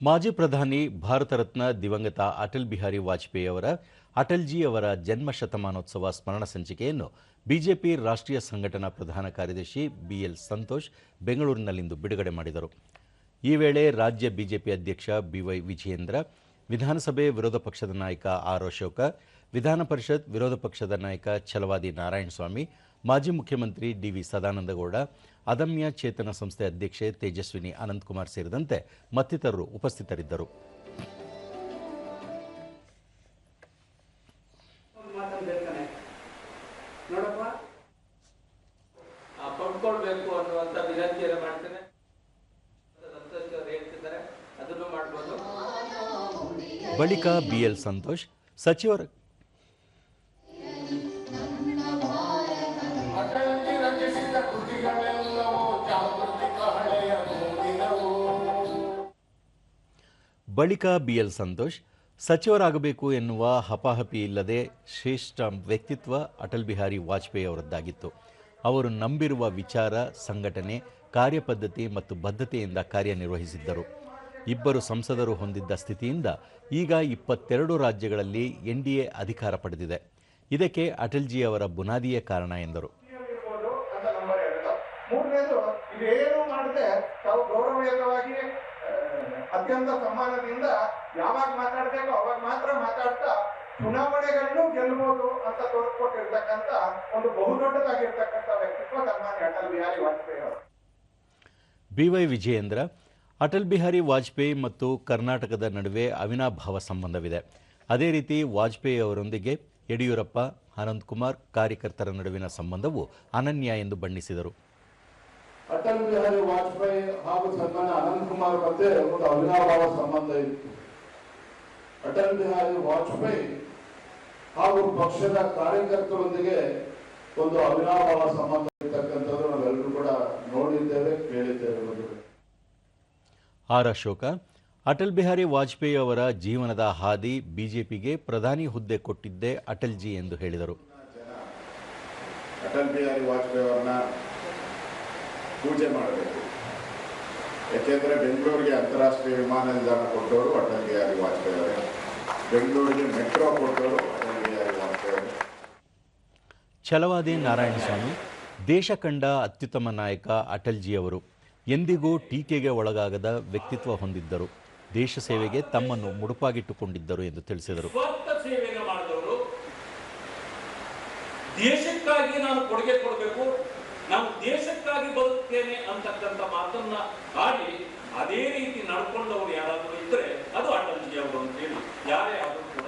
ಮಾಜಿ ಪ್ರಧಾನಿ ಭಾರತ ರತ್ನ ದಿವಂಗತ ಅಟಲ್ ಬಿಹಾರಿ ವಾಜಪೇಯಿ ಅವರ ಅಟಲ್ಜಿ ಅವರ ಜನ್ಮ ಶತಮಾನೋತ್ಸವ ಸ್ಮರಣ ಸಂಚಿಕೆಯನ್ನು ಬಿಜೆಪಿ ರಾಷ್ಟ್ರೀಯ ಸಂಘಟನಾ ಪ್ರಧಾನ ಕಾರ್ಯದರ್ಶಿ ಬಿಎಲ್ ಸಂತೋಷ್ ಬೆಂಗಳೂರಿನಲ್ಲಿಂದು ಬಿಡುಗಡೆ ಮಾಡಿದರು. ಈ ವೇಳೆ ರಾಜ್ಯ ಬಿಜೆಪಿ ಅಧ್ಯಕ್ಷ ಬಿವೈ ವಿಜಯೇಂದ್ರ, ವಿಧಾನಸಭೆ ವಿರೋಧ ಪಕ್ಷದ ನಾಯಕ ಆರ್ ಅಶೋಕ, ವಿಧಾನ ಪರಿಷತ್ ವಿರೋಧ ಪಕ್ಷದ ನಾಯಕ ಛಲವಾದಿ ನಾರಾಯಣಸ್ವಾಮಿ, ಮಾಜಿ ಮುಖ್ಯಮಂತ್ರಿ ಡಿವಿ ಸದಾನಂದಗೌಡ ಅದಮ್ಯ ಚೇತನ ಸಂಸ್ಥೆ ಅಧ್ಯಕ್ಷೆ ತೇಜಸ್ವಿನಿ ಅನಂತಕುಮಾರ್ ಸೇರಿದಂತೆ ಮತ್ತಿತರರು ಉಪಸ್ಥಿತರಿದ್ದರು. ಬಳಿಕ ಬಿಎಲ್ ಸಂತೋಷ್ ಸಚಿವರ ಬಳಿಕ ಬಿಎಲ್ ಸಂತೋಷ್, ಸಚಿವರಾಗಬೇಕು ಎನ್ನುವ ಹಪಾಹಪಿ ಇಲ್ಲದೆ ಶ್ರೇಷ್ಠ ವ್ಯಕ್ತಿತ್ವ ಅಟಲ್ ಬಿಹಾರಿ ವಾಜಪೇಯಿ ಅವರದ್ದಾಗಿತ್ತು. ಅವರು ನಂಬಿರುವ ವಿಚಾರ, ಸಂಘಟನೆ, ಕಾರ್ಯಪದ್ಧತಿ ಮತ್ತು ಬದ್ಧತೆಯಿಂದ ಕಾರ್ಯನಿರ್ವಹಿಸಿದ್ದರು. ಇಬ್ಬರು ಸಂಸದರು ಹೊಂದಿದ್ದ ಸ್ಥಿತಿಯಿಂದ ಈಗ ಇಪ್ಪತ್ತೆರಡು ರಾಜ್ಯಗಳಲ್ಲಿ ಎನ್ಡಿಎ ಅಧಿಕಾರ ಪಡೆದಿದೆ. ಇದಕ್ಕೆ ಅಟಲ್ಜಿ ಅವರ ಬುನಾದಿಯೇ ಕಾರಣ ಎಂದರು. ಅತ್ಯಂತ ಸಮ್ಮಾನದಿಂದ ಯಾವಾಗ ಮಾತಾಡ್ಬೇಕು, ಅವಾಗ ಮಾತ್ರ ಮಾತಾಡ್ತಾ ಚುನಾವಣೆಗಳನ್ನು ಗೆಲ್ಬಹುದು ಅಂತ ತೋರಿಸ್ಕೊಟ್ಟಿರ್ತಕ್ಕಂಥ ಒಂದು ಬಹುದೊಡ್ಡದಾಗಿರ್ತಕ್ಕಂಥ ವ್ಯಕ್ತಿತ್ವ ಸನ್ಮಾನ್ಯ ಅಟಲ್ ಬಿಹಾರಿ ವಾಜಪೇಯಿ ಅವರು. ಬಿವೈ ವಿಜಯೇಂದ್ರ, ಅಟಲ್ ಬಿಹಾರಿ ವಾಜಪೇಯಿ ಮತ್ತು ಕರ್ನಾಟಕದ ನಡುವೆ ಅವಿನಾಭಾವ ಸಂಬಂಧವಿದೆ. ಅದೇ ರೀತಿ ವಾಜಪೇಯಿ ಅವರೊಂದಿಗೆ ಯಡಿಯೂರಪ್ಪ, ಅನಂತಕುಮಾರ್ ಕಾರ್ಯಕರ್ತರ ನಡುವಿನ ಸಂಬಂಧವು ಅನನ್ಯ ಎಂದು ಬಣ್ಣಿಸಿದರು. ಅಟಲ್ ಬಿಹಾರಿ ವಾಜಪೇಯಿ ಹಾಗೂ ಸನ್ಮಾನ್ಯ ಅನಂತಕುಮಾರ್ ಮಧ್ಯೆ ಒಂದು ಅವಿನಾಭಾವ ಸಂಬಂಧ ಇತ್ತು ಅಟಲ್ ಬಿಹಾರಿ ವಾಜಪೇಯಿ ಹಾಗೂ ಪಕ್ಷದ ಕಾರ್ಯಕರ್ತರೊಂದಿಗೆ ಒಂದು ಅವಿನಾಭಾವ ಸಂಬಂಧ ಇರ್ತಕ್ಕಂಥದ್ದು ನಾವೆಲ್ಲರೂ ಕೂಡ ನೋಡಿದ್ದೇವೆ ಕೇಳಿದ್ದೇವೆ. ಆರ್ ಅಶೋಕ ಅಟಲ್ ಬಿಹಾರಿ ವಾಜಪೇಯಿ ಅವರ ಜೀವನದ ಹಾದಿ ಬಿಜೆಪಿಗೆ ಪ್ರಧಾನಿ ಹುದ್ದೆ ಕೊಟ್ಟಿದ್ದೆ ಅಟಲ್ಜಿ ಎಂದು ಹೇಳಿದರು ಅಟಲ್ ಬಿಹಾರಿ ವಾಜಪೇಯಿ ಅವ್ರನ್ನ ಪೂಜೆ ಮಾಡಬೇಕು. ಯಾಕೆಂದರೆ ಬೆಂಗಳೂರಿಗೆ ಅಂತಾರಾಷ್ಟ್ರೀಯ ವಿಮಾನ ನಿಲ್ದಾಣ ಕೊಟ್ಟವರು ಅಟಲ್ ಬಿಹಾರಿ ವಾಜಪೇಯಿ ಅವರೇ. ಬೆಂಗಳೂರಿಗೆ ಮೆಟ್ರೋ ಕೊಟ್ಟವರು ಅಟಲ್ ಬಿಹಾರಿ ವಾಜಪೇಯಿ ಅವರೇ. ಛಲವಾದಿ ನಾರಾಯಣಸ್ವಾಮಿ ದೇಶ ಕಂಡ ಅತ್ಯುತ್ತಮ ನಾಯಕ ಅಟಲ್ಜಿಯವರು ಎಂದಿಗೂ ಟೀಕೆಗೆ ಒಳಗಾಗದ ವ್ಯಕ್ತಿತ್ವ ಹೊಂದಿದ್ದರು. ದೇಶ ಸೇವೆಗೆ ತಮ್ಮನ್ನು ಮುಡುಪಾಗಿಟ್ಟುಕೊಂಡಿದ್ದರು ಎಂದು ತಿಳಿಸಿದರು. ದೇಶಕ್ಕಾಗಿ ನಾನು ಕೊಡುಗೆ ಕೊಡಬೇಕು. ನಾನು ದೇಶಕ್ಕಾಗಿ ಬದುಕ್ತೇನೆ ಅಂತಕ್ಕಂಥ ಮಾತನ್ನ ಆಡಿ ಅದೇ ರೀತಿ ನಡ್ಕೊಂಡವರು ಯಾರಾದರೂ ಇದ್ರೆ ಅದು ಅಟಲ್ಜಿ ಅವರು ಅಂತೇಳಿ ಯಾರೇ ಆದರೂ ಕೂಡ